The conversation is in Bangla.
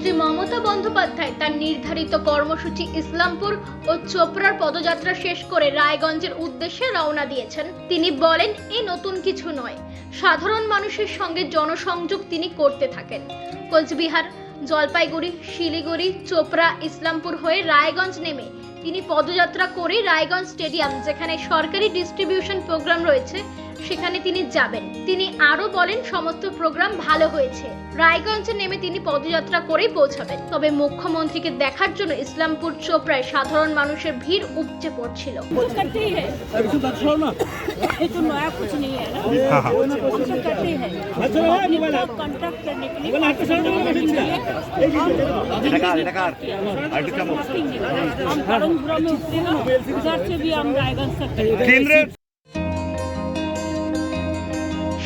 মুখ্যমন্ত্রী মমতা বন্দ্যোপাধ্যায় তার নির্ধারিত কর্মসূচি ইসলামপুর ও চোপড়ার পদযাত্রা শেষ করে রায়গঞ্জের উদ্দেশ্যে রওনা দিয়েছেন। তিনি বলেন, এ নতুন কিছু নয়। সাধারণ মানুষের সঙ্গে জনসংযোগ তিনি করতে থাকেন। কোচবিহার, জলপাইগুড়ি, শিলিগুড়ি, চোপড়া, ইসলামপুর হয়ে রায়গঞ্জ নেমে তিনি পদযাত্রা করে রায়গঞ্জ স্টেডিয়াম, যেখানে সরকারি ডিস্ট্রিবিউশন প্রোগ্রাম রয়েছে সেখানে তিনি যাবেন। তিনি আরও বলেন, সমস্ত প্রোগ্রাম ভালো হয়েছে। রায়গঞ্জে নেমে তিনি পদযাত্রা করেই পৌঁছাবেন। তবে মুখ্যমন্ত্রীকে দেখার জন্য ইসলামপুর চোপড়ায় সাধারণ মানুষের ভিড় উপচে পড়ছিল।